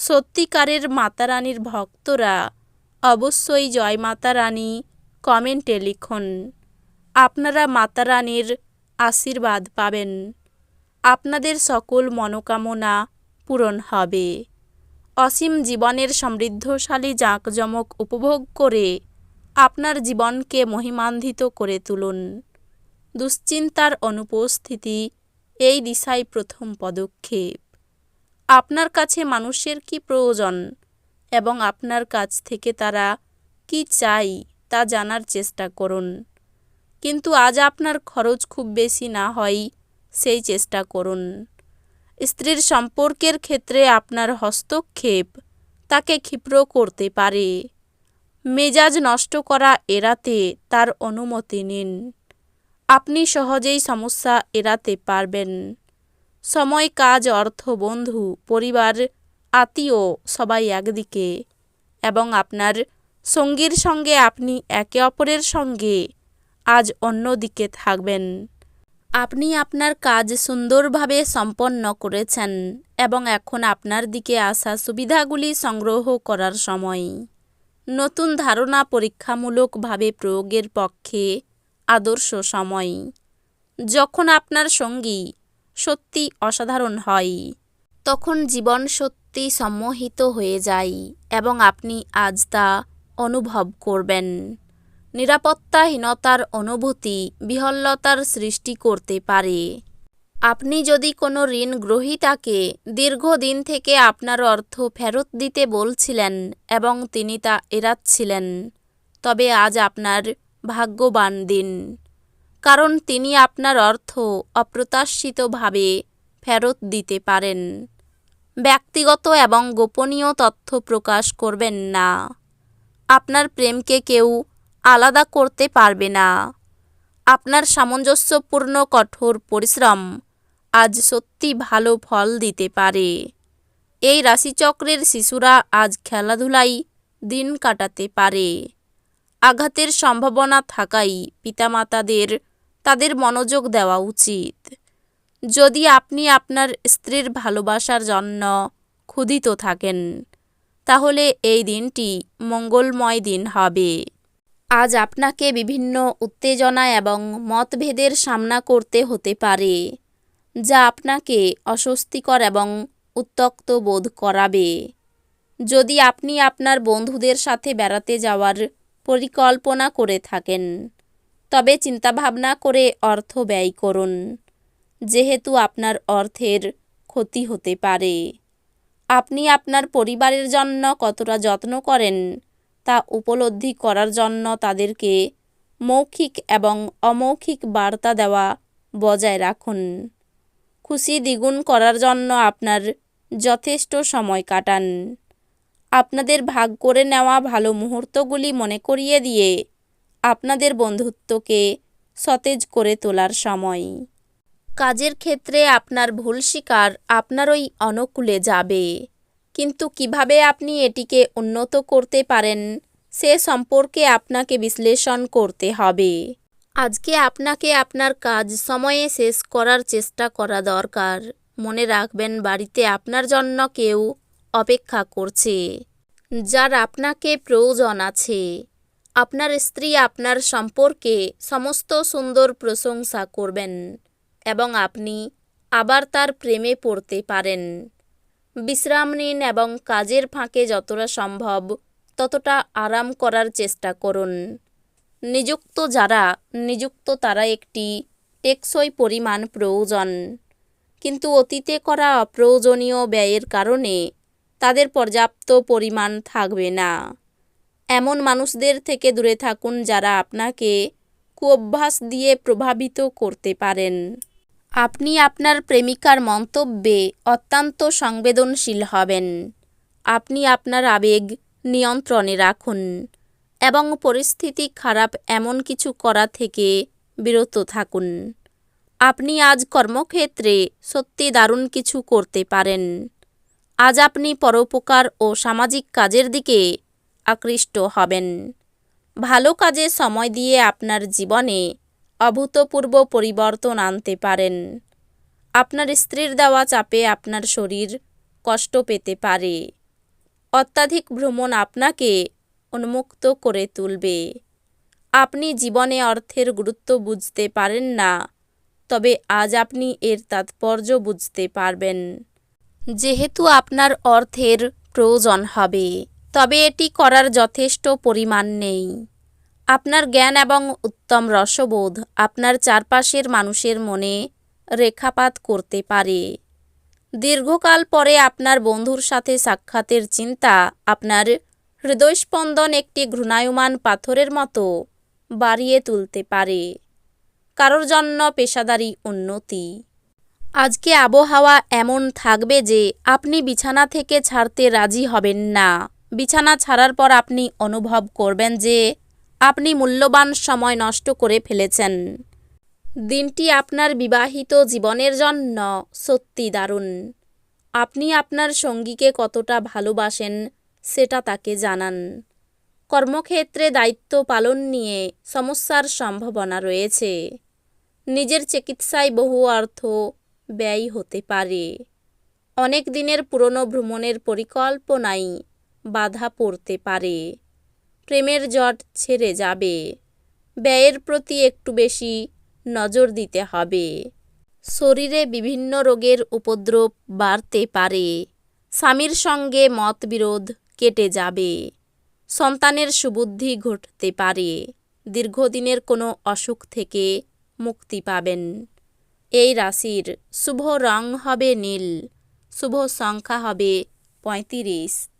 সত্যিকারের মাতারানীর ভক্তরা অবশ্যই জয় মাতা রানী কমেন্টে লিখুন। আপনারা মাতারানীর আশীর্বাদ পাবেন। আপনাদের সকল মনোকামনা পূরণ হবে। অসীম জীবনের সমৃদ্ধশালী জাঁকজমক উপভোগ করে আপনার জীবনকে মহিমান্বিত করে তুলুন। দুশ্চিন্তার অনুপস্থিতি এই দিশায় প্রথম পদক্ষেপ। আপনার কাছে মানুষের কি প্রয়োজন? এবং আপনার কাছ থেকে তারা কি চাই তা জানার চেষ্টা করুন। কিন্তু আজ আপনার খরচ খুব বেশি না হয় সেই চেষ্টা করুন। স্ত্রীর সম্পর্কের ক্ষেত্রে আপনার হস্তক্ষেপ তাকে ক্ষিপ্র করতে পারে। মেজাজ নষ্ট করা এড়াতে তার অনুমতি নিন। আপনি সহজেই সমস্যা এড়াতে পারবেন। সময়, কাজ, অর্থ, বন্ধু, পরিবার, আত্মীয়, সবাই একদিকে এবং আপনার সঙ্গীর সঙ্গে আপনি একে অপরের সঙ্গে আজ অন্যদিকে থাকবেন। আপনি আপনার কাজ সুন্দরভাবে সম্পন্ন করেছেন এবং এখন আপনার দিকে আসা সুবিধাগুলি সংগ্রহ করার সময়। নতুন ধারণা পরীক্ষামূলকভাবে প্রয়োগের পক্ষে আদর্শ সময়। যখন আপনার সঙ্গী সত্যি অসাধারণ হয়। তখন জীবন সত্যি সম্মোহিত হয়ে যায় এবং আপনি আজ তা অনুভব করবেন। নিরাপত্তাহীনতার অনুভূতি বিহল্লতার সৃষ্টি করতে পারে। আপনি যদি কোনো ঋণ গ্রহীতাকে দীর্ঘদিন থেকে আপনার অর্থ ফেরত দিতে বলছিলেন এবং তিনি তা এড়াচ্ছিলেন, তবে আজ আপনার ভাগ্যবান দিন। কারণ তিনি আপনার অর্থ অপ্রত্যাশিতভাবে ফেরত দিতে পারেন। ব্যক্তিগত এবং গোপনীয় তথ্য প্রকাশ করবেন না। আপনার প্রেমকে কেউ আলাদা করতে পারবে না। আপনার সামঞ্জস্যপূর্ণ কঠোর পরিশ্রম আজ সত্যি ভালো ফল দিতে পারে। এই রাশিচক্রের শিশুরা আজ খেলাধুলায় দিন কাটাতে পারে। আঘাতের সম্ভাবনা থাকাই পিতামাতাদের তাদের মনোযোগ দেওয়া উচিত। যদি আপনি আপনার স্ত্রীর ভালোবাসার জন্য ক্ষুধিত থাকেন, তাহলে এই দিনটি মঙ্গলময় দিন হবে। আজ আপনাকে বিভিন্ন উত্তেজনা এবং মতভেদের সামনা করতে হতে পারে, যা আপনাকে অস্বস্তিকর এবং উত্তক্ত বোধ করাবে। যদি আপনি আপনার বন্ধুদের সাথে বেড়াতে যাওয়ার পরিকল্পনা করে থাকেন তবে চিন্তাভাবনা করে অর্থ ব্যয় করুন, যেহেতু আপনার অর্থের ক্ষতি হতে পারে। আপনি আপনার পরিবারের জন্য কতটা যত্ন করেন, তা উপলব্ধি করার জন্য তাদেরকে মৌখিক এবং অমৌখিক বার্তা দেওয়া বজায় রাখুন। খুশি দ্বিগুণ করার জন্য আপনার যথেষ্ট সময় কাটান। আপনাদের ভাগ করে নেওয়া ভালো মুহূর্তগুলি মনে করিয়ে দিয়ে আপনাদের বন্ধুত্বকে সতেজ করে তোলার সময়। কাজের ক্ষেত্রে আপনার ভুল শিকার আপনারই অনুকূলে যাবে। কিন্তু কীভাবে আপনি এটিকে উন্নত করতে পারেন, সে সম্পর্কে আপনাকে বিশ্লেষণ করতে হবে। আজকে আপনাকে আপনার কাজ সময়ে শেষ করার চেষ্টা করা দরকার। মনে রাখবেন, বাড়িতে আপনার জন্য কেউ অপেক্ষা করছে, যার আপনাকে প্রয়োজন আছে। আপনার স্ত্রী আপনার সম্পর্কে সমস্ত সুন্দর প্রশংসা করবেন এবং আপনি আবার তার প্রেমে পড়তে পারেন। বিশ্রাম নিন এবং কাজের ফাঁকে যতটা সম্ভব ততটা আরাম করার চেষ্টা করুন। নিযুক্ত যারা, নিযুক্ত তারা একটি টেকসই পরিমাণ প্রয়োজন। কিন্তু অতীতে করা অপ্রয়োজনীয় ব্যয়ের কারণে তাদের পর্যাপ্ত পরিমাণ থাকবে না। এমন মানুষদের থেকে দূরে থাকুন যারা আপনাকে কুঅভ্যাস দিয়ে প্রভাবিত করতে পারেন। আপনি আপনার প্রেমিকার মন্তব্যে অত্যন্ত সংবেদনশীল হবেন। আপনি আপনার আবেগ নিয়ন্ত্রণে রাখুন এবং পরিস্থিতি খারাপ এমন কিছু করা থেকে বিরত থাকুন। আপনি আজ কর্মক্ষেত্রে সত্যি দারুণ কিছু করতে পারেন। আজ আপনি পরোপকার ও সামাজিক কাজের দিকে আকৃষ্ট হবেন। ভালো কাজে সময় দিয়ে আপনার জীবনে অভূতপূর্ব পরিবর্তন আনতে পারেন। আপনার স্ত্রীর দেওয়া চাপে আপনার শরীর কষ্ট পেতে পারে। অত্যাধিক ভ্রমণ আপনাকে উন্মুক্ত করে তুলবে। আপনি জীবনে অর্থের গুরুত্ব বুঝতে পারেন না, তবে আজ আপনি এর তাৎপর্য বুঝতে পারবেন। যেহেতু আপনার অর্থের প্রয়োজন হবে তবে এটি করার যথেষ্ট পরিমাণ নেই। আপনার জ্ঞান এবং উত্তম রসবোধ আপনার চারপাশের মানুষের মনে রেখাপাত করতে পারে। দীর্ঘকাল পরে আপনার বন্ধুর সাথে সাক্ষাতের চিন্তা আপনার হৃদয়স্পন্দন একটি ঘূর্ণায়মান পাথরের মতো বাড়িয়ে তুলতে পারে। কারোর জন্য পেশাদারি উন্নতি। আজকে আবহাওয়া এমন থাকবে যে আপনি বিছানা থেকে ছাড়তে রাজি হবেন না। বিছানা ছাড়ার পর আপনি অনুভব করবেন যে আপনি মূল্যবান সময় নষ্ট করে ফেলেছেন। দিনটি আপনার বিবাহিত জীবনের জন্য সত্যি দারুণ। আপনি আপনার সঙ্গীকে কতটা ভালোবাসেন সেটা তাকে জানান। কর্মক্ষেত্রে দায়িত্ব পালন নিয়ে সমস্যার সম্ভাবনা রয়েছে। নিজের চিকিৎসায় বহু অর্থ ব্যয় হতে পারে। অনেক দিনের পুরনো ভ্রমণের পরিকল্পনাই বাধা পড়তে পারে। প্রেমের জট ছেড়ে যাবে। ব্যয়ের প্রতি একটু বেশি নজর দিতে হবে। শরীরে বিভিন্ন রোগের উপদ্রব বাড়তে পারে। স্বামীর সঙ্গে মতবিরোধ কেটে যাবে। সন্তানের সুবুদ্ধি ঘটতে পারে। দীর্ঘদিনের কোনো অসুখ থেকে মুক্তি পাবেন। এই রাশির শুভ রং হবে নীল। শুভ সংখ্যা হবে পঁয়ত্রিশ।